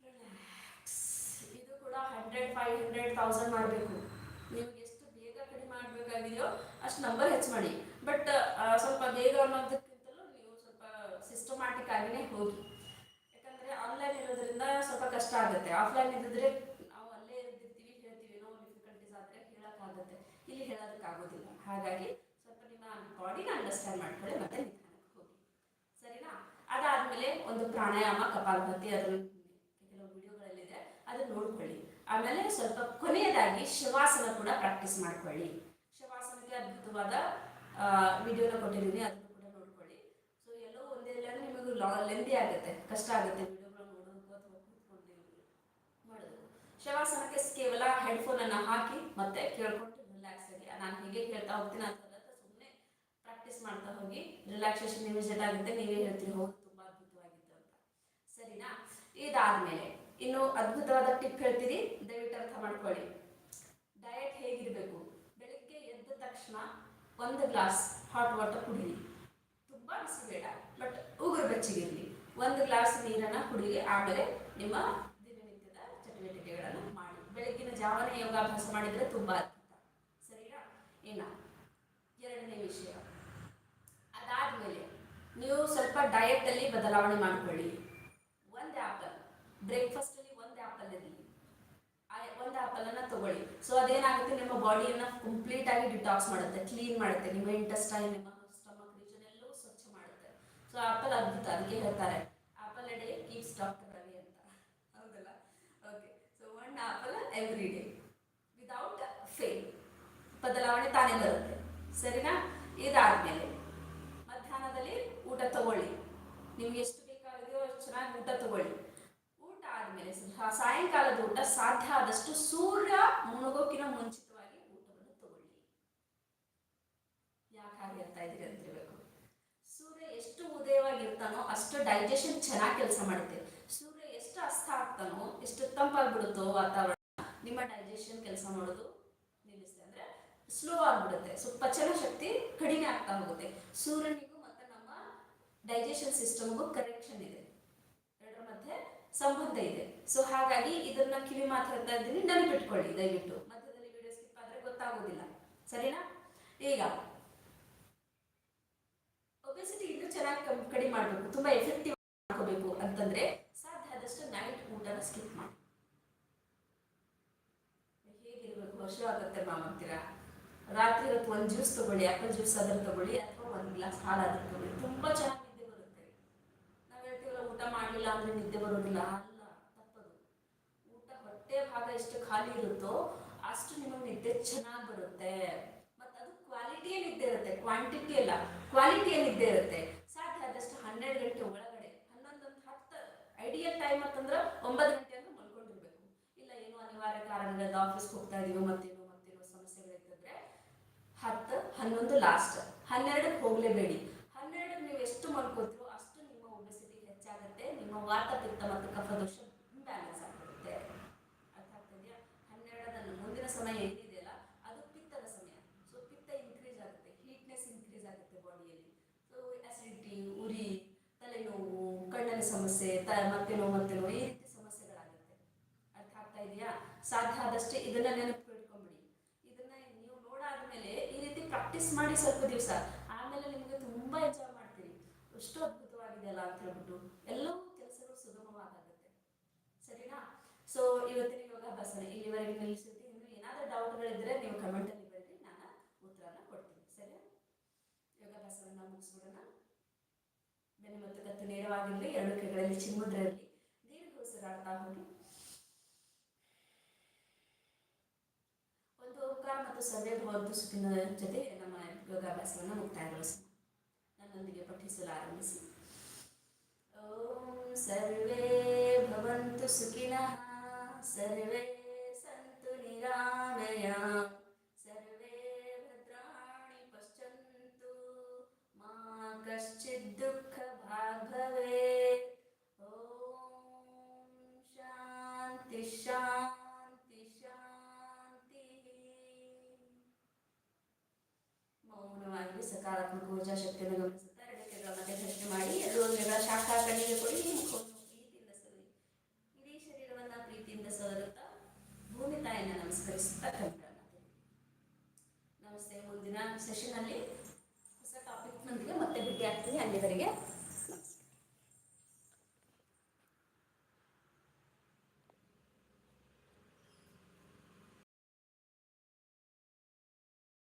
ರಿಲ್ಯಾಕ್ಸ್ ಇದು ಕೂಡ ಹಂಡ್ರೆಡ್ ಫೈವ್ ಹಂಡ್ರೆಡ್ ತೌಸಂಡ್ ಮಾಡಬೇಕು ನೀವು ಎಷ್ಟು ಬೇಗ ಕಡಿಮೆ ಮಾಡಬೇಕಾಗಿದೆಯೋ ಅಷ್ಟು ನಂಬರ್ ಹೆಚ್ಚು ಮಾಡಿ ಬಟ್ ಸ್ವಲ್ಪ ಬೇಗ ಅನ್ನೋದಕ್ಕಿಂತಲೂ ನೀವು ಸ್ವಲ್ಪ ಸಿಸ್ಟಮ್ಯಾಟಿಕ್ ಆಗಿನೇ ಹೋಗಿ. ಯಾಕಂದರೆ ಆನ್ಲೈನ್ ಇರೋದ್ರಿಂದ ಸ್ವಲ್ಪ ಕಷ್ಟ ಆಗುತ್ತೆ. ಆಫ್ಲೈನ್ ಇದ್ದಿದ್ರೆ ನಾವು ಅಲ್ಲೇ ಇರ್ತಿರ್ತೀವಿ, ಹೇಳ್ತೀವಿ, ಏನೋ ಡಿಫಿಕಲ್ಟೀಸ್ ಆದರೆ ಹೇಳೋಕ್ಕಾಗುತ್ತೆ. ಇಲ್ಲಿ ಹೇಳೋದಕ್ಕಾಗೋದಿಲ್ಲ ಹಾಗಾಗಿ ಸ್ವಲ್ಪ ನಿಮ್ಮ ಬಾಡಿನ ಅಂಡರ್ಸ್ಟ್ಯಾಂಡ್ ಮಾಡ್ಕೊಳ್ಳಿ ಮತ್ತೆ ನಿಧಾನಕ್ಕೆ ಹೋಗಿ. ಸರಿನಾ? ಅದಾದ್ಮೇಲೆ ಒಂದು ಪ್ರಾಣಾಯಾಮ, ಕಪಾಲಭತಿ ಅದನ್ನು ಕೆಲವು ವಿಡಿಯೋಗಳಲ್ಲಿದೆ. ಅದನ್ನ ನೋಡ್ಕೊಳ್ಳಿ. ಆಮೇಲೆ ಸ್ವಲ್ಪ ಕೊನೆಯದಾಗಿ ಶವಾಸನ ಕೂಡ ಪ್ರಾಕ್ಟೀಸ್ ಮಾಡ್ಕೊಳ್ಳಿ. ಶವಾಸನಕ್ಕೆ ಅದ್ಭುತವಾದ ವಿಡಿಯೋನ ಕೊಟ್ಟಿದ್ದೀನಿ, ಅದನ್ನು ಕೂಡ ನೋಡ್ಕೊಳ್ಳಿ. ಸೊ ಎಲ್ಲೋ ಒಂದೆಲ್ಲ ನಿಮಗೆ ಲಾ ಲೆಂದಿ ಆಗುತ್ತೆ, ಕಷ್ಟ ಆಗುತ್ತೆ ವಿಡಿಯೋಗಳು ನೋಡೋದಕ್ಕೂ ಅಥವಾ ಕೂತ್ಕೊಂಡು ಮಾಡೋದು ಶವಾಸನಕ್ಕೆ ಕೇವಲ ಹೆಡ್ಫೋನನ್ನು ಹಾಕಿ ಮತ್ತೆ ಕೇಳ್ಕೊಂಡು ರಿಲ್ಯಾಕ್ಸ್ ಆಗಿ. ನಾನು ಹೀಗೆ ಕೇಳ್ತಾ ಹೋಗ್ತೀನಿ ಅಂತ ಸುಮ್ಮನೆ ಪ್ರಾಕ್ಟೀಸ್ ಮಾಡ್ತಾ ಹೋಗಿ ರಿಲ್ಯಾಕ್ಸೇಷನ್ ಇಮಿಡಿಯೇಟ್ ಆಗುತ್ತೆ, ನೀವೇ ಹೇಳ್ತೀರಿ ಹೋಗಿ ತುಂಬ ಅದ್ಭುತವಾಗಿತ್ತು ಅಂತ. ಸರಿನಾ? ಇದಾದ್ಮೇಲೆ, ಇನ್ನು ಅದ್ಭುತವಾದ ಟಿಪ್ ಹೇಳ್ತೀರಿ ದಯವಿಟ್ಟು ಅರ್ಥ ಮಾಡ್ಕೊಳ್ಳಿ. ಡಯಟ್ ಹೇಗಿರಬೇಕು? ಬೆಳಿಗ್ಗೆ ಎದ್ದ ತಕ್ಷಣ ಒಂದು ಗ್ಲಾಸ್ ಹಾಟ್ ವಾಟರ್ ಕುಡೀರಿ. ತುಂಬ ಬಿಸಿ ಬೇಡ ಬಟ್ ಉಗುರು ಬೆಚ್ಚಗಿರಲಿ. ಒಂದು ಗ್ಲಾಸ್ ನೀರನ್ನು ಕುಡೀರಿ, ಆಮೇಲೆ ನಿಮ್ಮ ದಿನನಿತ್ಯದ ಚಟುವಟಿಕೆಗಳನ್ನು ಮಾಡಿ. ಬೆಳಗಿನ ಜಾವನೇ ಯೋಗಾಭ್ಯಾಸ ಮಾಡಿದರೆ ತುಂಬ ಅದ್ಭುತ. ಸರಿನಾ? ಏನ? ಎರಡನೇ ವಿಷಯ. ಅದಾದ್ಮೇಲೆ ನೀವು ಸ್ವಲ್ಪ ಡಯಟ್ ಅಲ್ಲಿ ಬದಲಾವಣೆ ಮಾಡ್ಕೊಳ್ಳಿ. ಒಂದು ಆಪಲ್ ಬ್ರೇಕ್ಫಾಸ್ಟ್ ಅಲ್ಲಿ ಒಂದು ಆಪಲ್ ಇರಲಿ. ಒಂದು ಆಪಲ್ ಅನ್ನ ತಗೊಳ್ಳಿ. ಸೊ ಅದೇನಾಗುತ್ತೆ? ನಿಮ್ಮ ಬಾಡಿಯನ್ನ ಕಂಪ್ಲೀಟ್ ಆಗಿ ಡಿಟಾಕ್ಸ್ ಮಾಡುತ್ತೆ ಕ್ಲೀನ್ ಮಾಡುತ್ತೆ. ನಿಮ್ಮ ಇಂಟೆಸ್ಟೈನ್ ನಿಮ್ಮ ಸ್ಟಮಕ್ ರೀಜನ್ ಎಲ್ಲವೂ ಸ್ವಚ್ಛ ಮಾಡುತ್ತೆ. ಸೊ ಆಪಲ್ ಅದ್ಭುತ. ಅದಕ್ಕೆ ಹೇಳ್ತಾರೆ, apple day keeps doctor away ಅಂತ. ಹೌದಲ್ಲ? Okay so one apple every day without fail ಬದಲಾವಣೆ ತಾನೇ ಬರುತ್ತೆ. ಸರಿನಾ? ಇದಾದ್ಮೇಲೆ ಮಧ್ಯಾಹ್ನದಲ್ಲಿ ಊಟ ತಗೊಳ್ಳಿ. ನಿಮ್ಗೆ ಎಷ್ಟು ಬೇಕಾಗಿದೆಯೋ ಅಷ್ಟು ಚೆನ್ನಾಗಿ ಊಟ ತಗೊಳ್ಳಿ. ಸಾಯಂಕಾಲದ ಊಟ ಸಾಧ್ಯ ಆದಷ್ಟು ಸೂರ್ಯ ಮುಳುಗೋಕಿನ ಮುಂಚಿತವಾಗಿ ಊಟವನ್ನು ತಗೊಳ್ಳಿ. ಯಾಕೆ ಹಾಗೆ ಹೇಳ್ತಾ ಇದ್ದೀರಿ ಹೇಳಬೇಕು. ಸೂರ್ಯ ಎಷ್ಟು ಉದಯವಾಗಿರ್ತಾನೋ ಅಷ್ಟು ಡೈಜೆಷನ್ ಚೆನ್ನಾಗಿ ಕೆಲಸ ಮಾಡುತ್ತೆ. ಸೂರ್ಯ ಎಷ್ಟು ಅಸ್ತ ಆಗ್ತಾನೋ, ಎಷ್ಟು ತಂಪಾಗ್ಬಿಡುತ್ತೋ ವಾತಾವರಣ ನಿಮ್ಮ ಡೈಜೆಷನ್ ಕೆಲಸ ಮಾಡೋದು ಸ್ಲೋ ಆಗ್ಬಿಡುತ್ತೆ. ಸೊ ಪಚನ ಶಕ್ತಿ ಕಡಿಮೆ ಆಗ್ತಾ ಹೋಗುತ್ತೆ. ಸೂರ್ಯನಿಗೂ ಮತ್ತೆ ನಮ್ಮ ಡೈಜೆಷನ್ ಸಿಸ್ಟಮ್ಗೂ ಕರೆಕ್ಷನ್ ಇದೆ. ಎರಡರ ಮಧ್ಯೆ ಸಂಬಂಧ ಇದೆ. ಸೊ ಹಾಗಾಗಿ ಇದನ್ನ ಕಿವಿ ಇದ್ದೀನಿ ನೆನಪಿಟ್ಕೊಳ್ಳಿ, ದಯವಿಟ್ಟು. ಮಧ್ಯದಲ್ಲಿ ವಿಡಿಯೋ ಸ್ಕಿಪ್ ಆದ್ರೆ ಗೊತ್ತಾಗೋದಿಲ್ಲ. ಸರಿನಾ? ಈಗ ಒಬೆಸಿಟಿ ಇನ್ನು ಚೆನ್ನಾಗಿ ಕಡಿಮೆ ಮಾಡಬೇಕು, ತುಂಬಾ ಎಫೆಕ್ಟಿವ್ ಮಾಡ್ಕೋಬೇಕು ಅಂತಂದ್ರೆ ಸಾಧ್ಯ ಆದಷ್ಟು ನೈಟ್ ಊಟನ ಸ್ಕಿಪ್ ಮಾಡಿ. ಹೇಗಿರ್ಬೇಕು? ವರ್ಷ ಆಗುತ್ತೆ ಮ್ಯಾಮ್ ಅಂತೀರಾ? ರಾತ್ರಿ ಹೊತ್ತು ಒಂದು ಜ್ಯೂಸ್ ತಗೊಳ್ಳಿ ಆಪಲ್ ಜ್ಯೂಸ್ ಆದ್ರೂ ತಗೊಳ್ಳಿ, ಅಥವಾ ಒಂದು ಗ್ಲಾಸ್ ಹಾಲಾದ್ರೂ ತಗೊಳ್ಳಿ, ತುಂಬಾ ಚೆನ್ನಾಗಿ ನಿದ್ದೆ ಬರುತ್ತೆ ನಾವು ಹೇಳ್ತೀವಲ್ಲ ಊಟ ಮಾಡಲಿಲ್ಲ ಅಂದ್ರೆ ನಿದ್ದೆ ಬರೋದಿಲ್ಲ. ಅಲ್ಲ, ತಪ್ಪದು. ಊಟ ಹೊಟ್ಟೆ ಭಾಗ ಎಷ್ಟು ಖಾಲಿ ಇರುತ್ತೋ ಅಷ್ಟು ನಿಮಗೆ ನಿದ್ದೆ ಚೆನ್ನಾಗಿ ಬರುತ್ತೆ. ಮತ್ತೆ ಅದು ಕ್ವಾಲಿಟಿಯ ನಿದ್ದೆ ಇರುತ್ತೆ. ಕ್ವಾಂಟಿಟಿ ಅಲ್ಲ. ಕ್ವಾಲಿಟಿಯ ನಿದ್ದೆ ಇರುತ್ತೆ. ಸಾಧ್ಯ ಆದಷ್ಟು ಹನ್ನೆರಡು ಗಂಟೆ ಒಳಗಡೆ ಹನ್ನೊಂದು ಹತ್ತು ಐಡಿಯಲ್ ಟೈಮ್ ಅಂತಂದ್ರೆ ಒಂಬತ್ತು ಗಂಟೆ ಅಂದ್ರೆ ಮಲ್ಕೊಂಡಿರ್ಬೇಕು. ಇಲ್ಲ ಏನೋ ಅನಿವಾರ್ಯ ಕಾರಣಗಳಿಂದ ಆಫೀಸ್ಗೆ ಹೋಗ್ತಾ ಇದೀವೋ ಮತ್ತೇನೋ ಮತ್ತೇನೋ ಸಮಸ್ಯೆಗಳಿರ್ತಂದ್ರೆ ಹತ್ತು ಹನ್ನೊಂದು ಲಾಸ್ಟ್ ಹನ್ನೆರಡಕ್ಕೆ ಹೋಗಲೇಬೇಡಿ. ಹನ್ನೆರಡಕ್ಕೆ ನೀವು ಎಷ್ಟು ಮಲ್ಕೋತೀರೋ ಅಷ್ಟು ನಿಮ್ಮ ಒಬೆಸಿಟಿ ಹೆಚ್ಚಾಗುತ್ತೆ ನಿಮ್ಮ ವಾತ ಪಿತ್ತ ಮತ್ತು ಕಫದೋಷ ಬ್ಯಾಲೆನ್ಸ್ ಆಗ್ಬಿಡುತ್ತೆ. ಅರ್ಥ ಆಗ್ತಿದೆಯಾ ಹನ್ನೆರಡರಲ್ಲಿ ಮುಂದಿನ ಸಮಯ ಏನಿದೆಯಲ್ಲ, ಅದು ಪಿತ್ತದ ಸಮಯ. ಸೊ ಪಿತ್ತ ಇನ್ಕ್ರೀಸ್ ಆಗುತ್ತೆ ಹೀಟ್ನೆಸ್ ಇನ್ಕ್ರೀಸ್ ಆಗುತ್ತೆ ಬಾಡಿಯಲ್ಲಿ ಸೊ ಅಸಿಡಿಟಿ ಉರಿ, ತಲೆನೋವು ಕಣ್ಣಿನ ಸಮಸ್ಯೆ, ತ, ಮತ್ತೆ ನೋವು ಈ ರೀತಿ ಸಮಸ್ಯೆಗಳಾಗುತ್ತೆ. ಅರ್ಥ ಆಗ್ತಾ ಇದೆಯಾ? ಸಾಧ್ಯ ಆದಷ್ಟೇ ಇದನ್ನ ನೆನಪು ಇಟ್ಕೊಂಡ್ಬಿಡಿ ಇದನ್ನ ನೀವು ನೋಡಾದ್ಮೇಲೆ ಈ ರೀತಿ ಪ್ರಾಕ್ಟೀಸ್ ಮಾಡಿ ಸ್ವಲ್ಪ ದಿವಸ. ಆಮೇಲೆ ನಿಮಗೆ ತುಂಬಾ ಎಂಜಾಯ್ ಮಾಡ್ತೀರಿ. ಎಷ್ಟು ಅದ್ಭುತವಾಗಿದೆಯಲ್ಲ ಅಂತ ಹೇಳ್ಬಿಟ್ಟು. ಎಲ್ಲವೂ ಸೊ ಇವತ್ತಿನ ಯೋಗಾಭ್ಯಾಸನ ಇಲ್ಲಿವರೆಗೆ ನಿಲ್ಲಿಸಿರ್ತೀನಿ ಇನ್ನು ಏನಾದರೂ ಡೌಟ್ಗಳಿದ್ದರೆ ನೀವು ಕಮೆಂಟಲ್ಲಿ ಬರ್ರಿ ನಾನು ಉತ್ತರನ ಕೊಡ್ತೀನಿ. ಸರಿ ಯೋಗಾಭ್ಯಾಸವನ್ನ ಮುಗಿಸ್ಬಿಡೋಣ. ಬೆನ್ನು ಮತ್ತು ಕತ್ತು ನೇರವಾಗಿರಲಿ, ಎರಡು ಕೈಗಳಲ್ಲಿ ಚಿಮ್ಮುದ್ರೆ ಇರಲಿ. ದೀರ್ಘ ಉಸಿರಾಡ್ತಾ ಹೋಗಿ. ಒಂದು ಓಂಕಾರ ಮತ್ತು ಸರ್ವೇ ಒಂದು ಸುಖಿನ ಜೊತೆ ನಮ್ಮ ಯೋಗಾಭ್ಯಾಸವನ್ನು ಮುಕ್ತಾಯಗೊಳಿಸೋಣ. ನನ್ನೊಂದಿಗೆ ಪಠಿಸಲು ಆರಂಭಿಸಿ ಓಂ ಸರ್ವೇ ಭವಂತು ಸುಖಿನಃ. सर्वे सन्तु निरामया